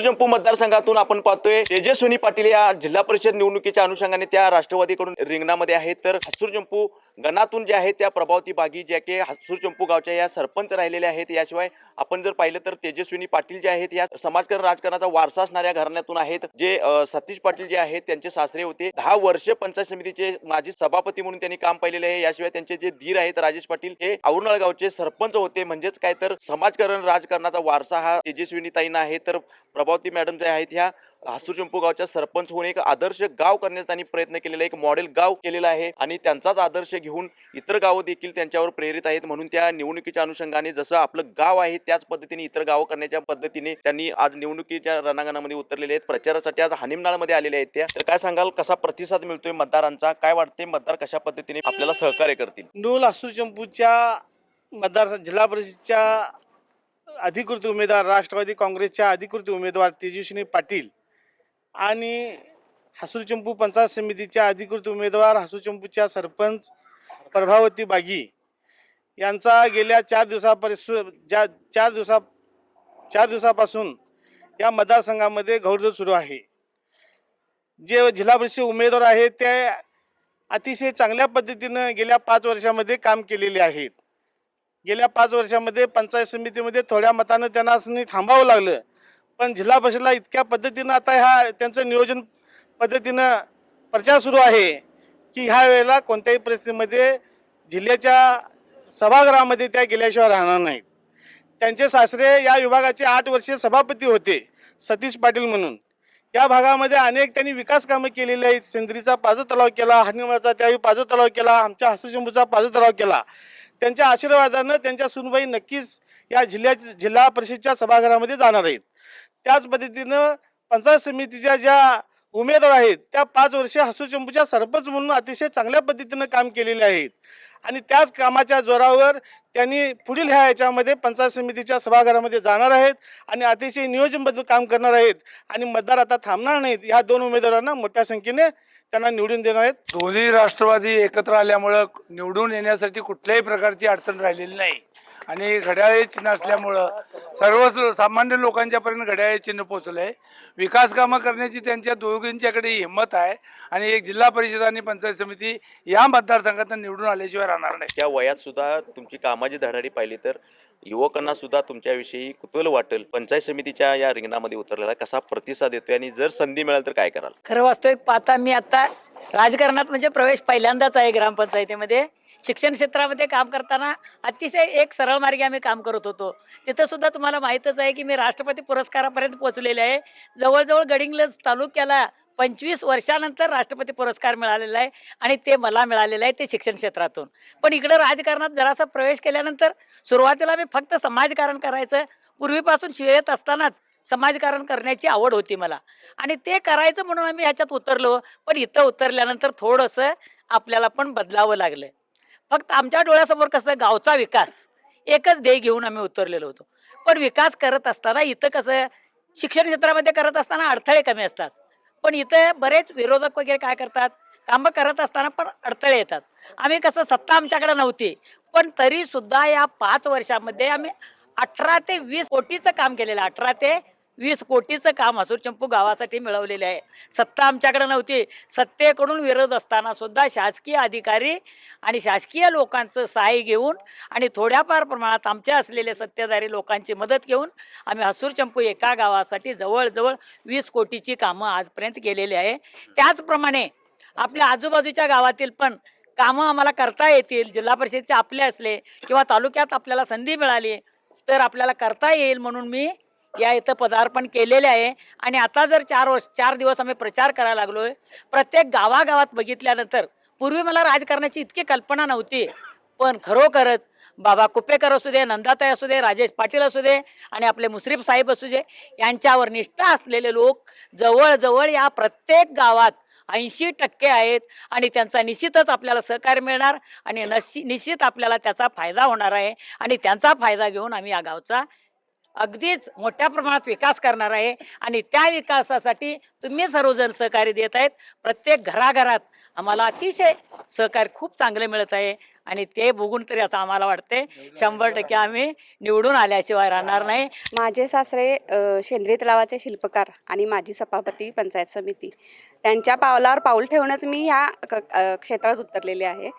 जंपू मतदारसंघातून आपण पाहतोय तेजस्विनी पाटील या जिल्हा परिषद निवडणुकीच्या अनुषंगाने त्या राष्ट्रवादीकडून रिंगणामध्ये आहेत. तर हसूर गणातून जे आहेत त्या प्रभावती बागी ज्या की हसूर चंपू गावच्या या सरपंच राहिलेल्या आहेत. याशिवाय आपण जर पाहिलं तर तेजस्विनी पाटील जे आहेत या समाजकारण राजकारणाचा वारसा असणाऱ्या घराण्यातून आहेत. जे सतीश पाटील जे आहेत त्यांचे सासरे होते. दहा वर्ष पंचायत समितीचे माजी सभापती म्हणून त्यांनी काम पाहिलेले आहे. याशिवाय त्यांचे जे धीर आहेत राजेश पाटील हे औरणाळ गावचे सरपंच होते. म्हणजेच काय तर समाजकारण राजकारणाचा वारसा हा तेजस्विनी ताईंना आहे. तर प्रभावती मॅडम जे आहेत ह्या हासूर चंपू गावच्या सरपंच होऊन एक आदर्श गाव करण्याचा त्यांनी प्रयत्न केलेला एक मॉडेल गाव केलेला आहे आणि त्यांचाच आदर्श घेऊन इतर गावं देखील त्यांच्यावर प्रेरित आहेत. म्हणून त्या निवडणुकीच्या अनुषंगाने जसं आपलं गाव आहे त्याच पद्धतीने इतर गावं करण्याच्या पद्धतीने त्यांनी आज निवडणुकीच्या रणांगणामध्ये उतरलेले आहेत. प्रचारासाठी आज हानिमनाळमध्ये आलेले आहेत त्या. तर काय सांगाल कसा प्रतिसाद मिळतोय मतदारांचा? काय वाटते मतदार कशा पद्धतीने आपल्याला सहकार्य करतील? नूल हासूर चंपूच्या मतदार जिल्हा परिषदच्या अधिकृत उमेदवार राष्ट्रवादी काँग्रेसच्या अधिकृत उमेदवार तेजस्विनी पाटील आणि हसूर पंचायत समितीच्या अधिकृत उमेदवार हसूचंपूच्या सरपंच प्रभावती बागी यांचा गेल्या चार दिवसापर्यंत ज्या चार दिवसा चार दिवसापासून या मतदारसंघामध्ये घौडदौड सुरू आहे. जे जिल्हा परिषद उमेदवार आहेत ते अतिशय चांगल्या पद्धतीनं गेल्या पाच वर्षामध्ये काम केलेले आहेत. गेल्या पाच वर्षामध्ये पंचायत समितीमध्ये थोड्या मतानं त्यांना असं थांबावं लागलं. पण जिल्हा परिषदला इतक्या पद्धतीनं आता ह्या त्यांचं नियोजन पद्धतीनं प्रचार सुरू आहे की ह्या वेळेला कोणत्याही परिस्थितीमध्ये जिल्ह्याच्या सभागृहामध्ये त्या गेल्याशिवाय राहणार नाहीत. त्यांचे सासरे या विभागाचे आठ वर्षे सभापती होते सतीश पाटील म्हणून. या भागामध्ये अनेक त्यांनी विकास कामं केलेली आहेत. सेंद्रीचा पाजो तलाव केला हनिमळाचा त्यावेळी पाजो तलाव केला आमच्या हसूशंभूचा पाजो तलाव केला. त्यांच्या आशीर्वादानं त्यांच्या सुनबाई नक्कीच या जिल्ह्या जिल्हा परिषदच्या सभागृहामध्ये जाणार आहेत. त्याच पद्धतीनं पंचायत समितीच्या ज्या उमेदवार आहेत त्या पाच वर्षे हसूचंपूच्या सरपंच म्हणून अतिशय चांगल्या पद्धतीनं काम केलेले आहेत. आणि त्याच कामाच्या जोरावर त्यांनी पुढील ह्या याच्यामध्ये पंचायत समितीच्या सभागृहामध्ये जाणार आहेत आणि अतिशय नियोजनबद्ध काम करणार आहेत. आणि मतदार आता थांबणार नाहीत. ह्या दोन उमेदवारांना मोठ्या संख्येने त्यांना निवडून देणार आहेत. दोन्ही राष्ट्रवादी एकत्र आल्यामुळं निवडून येण्यासाठी कुठल्याही प्रकारची अडचण राहिलेली नाही. आणि घड्याळे चिन्ह असल्यामुळं सर्व सामान्य लोकांच्यापर्यंत घड्याळे चिन्ह पोचलं आहे विकास कामं करण्याची त्यांच्या दोघींच्याकडे हिंमत आहे आणि एक जिल्हा परिषद आणि पंचायत समिती या मतदारसंघात निवडून आल्याशिवाय राहणार नाही. त्या वयात सुद्धा तुमची कामाची धडाडी पाहिली तर युवकांना सुद्धा तुमच्याविषयी कुतूहल वाटेल. पंचायत समितीच्या या रिंगणामध्ये उतरलेला कसा प्रतिसाद येतोय आणि जर संधी मिळाली तर काय कराल? खरं वास्तविक पाहता मी आता राजकारणात म्हणजे प्रवेश पहिल्यांदाच आहे ग्रामपंचायतीमध्ये. शिक्षण क्षेत्रामध्ये काम करताना अतिशय एक सरळ मार्गे आम्ही काम करत होतो. तिथं सुद्धा तुम्हाला माहीतच आहे की मी राष्ट्रपती पुरस्कारापर्यंत पोहोचलेले आहे. जवळजवळ गडिंग्लज तालुक्याला पंचवीस वर्षानंतर राष्ट्रपती पुरस्कार मिळालेला आहे आणि ते मला मिळालेलं आहे ते शिक्षण क्षेत्रातून. पण इकडं राजकारणात जरासा प्रवेश केल्यानंतर सुरुवातीला मी फक्त समाजकारण करायचं. पूर्वीपासून शिवेत असतानाच समाजकारण करण्याची आवड होती मला. आणि ते करायचं म्हणून आम्ही ह्याच्यात उतरलो. पण इथं उतरल्यानंतर थोडंसं आपल्याला पण बदलावं लागलं. फक्त आमच्या डोळ्यासमोर कसं गावचा विकास. एकच ध्येय घेऊन आम्ही उतरलेलो होतो. पण विकास करत असताना इथं कसं शिक्षण क्षेत्रामध्ये करत असताना अडथळे कमी असतात. पण इथं बरेच विरोधक वगैरे काय करतात कामं करत असताना पण अडथळे येतात. आम्ही कसं सत्ता आमच्याकडे नव्हती. पण तरीसुद्धा या पाच वर्षामध्ये आम्ही अठरा ते वीस कोटीचं काम केलेलं अठरा ते वीस कोटीचं काम हसूर चंपू गावासाठी मिळवलेले आहे. सत्ता आमच्याकडे नव्हती. सत्तेकडून विरोध असताना सुद्धा शासकीय अधिकारी आणि शासकीय लोकांचं सहाय्य घेऊन आणि थोड्याफार प्रमाणात आमच्या असलेले सत्तेधारी लोकांची मदत घेऊन आम्ही हसूर चंपू एका गावासाठी जवळजवळ वीस कोटीची कामं आजपर्यंत केलेली आहे. त्याचप्रमाणे आपल्या आजूबाजूच्या गावातील पण कामं आम्हाला करता येतील. जिल्हा परिषदेचे आपले असले किंवा तालुक्यात आपल्याला संधी मिळाली तर आपल्याला करता येईल म्हणून मी या इथं पदार्पण केलेले आहे. आणि आता जर चार वर्ष चार दिवस आम्ही प्रचार करायला लागलोय. प्रत्येक गावागावात बघितल्यानंतर पूर्वी मला राजकारणाची इतकी कल्पना नव्हती. पण खरोखरच बाबा कुपेकर असू दे नंदाताई असू दे राजेश पाटील असू दे आणि आपले मुश्रीफ साहेब असू दे यांच्यावर निष्ठा असलेले लोक जवळजवळ या प्रत्येक गावात ऐंशी टक्के आहेत आणि त्यांचा निश्चितच आपल्याला सहकार्य मिळणार आणि नशी निश्चित आपल्याला त्याचा फायदा होणार आहे. आणि त्यांचा फायदा घेऊन आम्ही या गावचा अगदीच मोठ्या प्रमाणात विकास करणार आहे. आणि त्या विकासासाठी तुम्ही सर्वजण सहकार्य देत आहेत. प्रत्येक घराघरात आम्हाला अतिशय सहकार्य खूप चांगलं मिळत आहे. आणि ते बघून तरी असं आम्हाला वाटते शंभर टक्के आम्ही निवडून आल्याशिवाय राहणार नाही. माझे सासरे अ, तलावाचे शिल्पकार आणि माजी सभापती पंचायत समिती. त्यांच्या पावलावर पाऊल ठेवूनच मी ह्या क- क्षेत्रात उतरलेले आहे.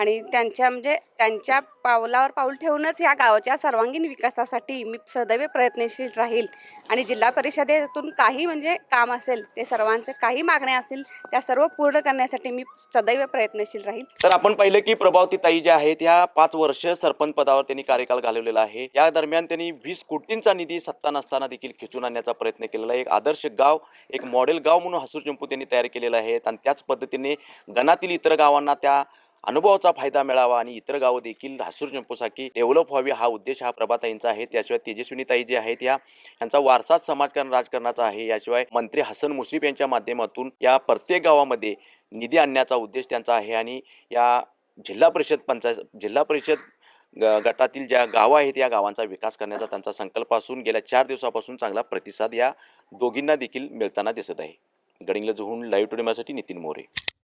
आणि त्यांच्या म्हणजे त्यांच्या पावलावर पाऊल ठेवूनच या गावाच्या सर्वांगीण विकासासाठी मी सदैव प्रयत्नशील राहील. आणि जिल्हा परिषदेतून काही म्हणजे काम असेल ते सर्वांचे काही मागण्या असतील त्या सर्व पूर्ण करण्यासाठी मी सदैव प्रयत्नशील राहील. तर आपण पाहिलं की प्रभावती ताई ज्या आहेत ह्या पाच वर्ष सरपंच पदावर त्यांनी कार्यकाल घालवलेला आहे. या दरम्यान त्यांनी वीस कोटींचा निधी सत्ता नसताना देखील खेचून आणण्याचा प्रयत्न केलेला आहे. एक आदर्श गाव एक मॉडेल गाव म्हणून हसूर चंपू त्यांनी तयार केलेलं आहे. आणि त्याच पद्धतीने गणातील इतर गावांना त्या अनुभवाचा फायदा मिळावा आणि इतर गावं देखील धासूर चंपूसाठी डेव्हलप व्हावी हा उद्देश हा प्रभाताईंचा आहे. त्याशिवाय तेजस्विनीताई जे आहेत या यांचा वारसाच समाजकारण राजकारणाचा आहे. याशिवाय मंत्री हसन मुश्रीफ यांच्या माध्यमातून या प्रत्येक गावामध्ये निधी आणण्याचा उद्देश त्यांचा आहे आणि या जिल्हा परिषद पंचायत जिल्हा परिषद ग- गटातील ज्या गावं आहेत या गावांचा विकास करण्याचा त्यांचा संकल्प असून गेल्या चार दिवसापासून चांगला प्रतिसाद या दोघींना देखील मिळताना दिसत आहे. गडिंगला जुहून लाईव्ह टुडेमासाठी नितीन मोरे.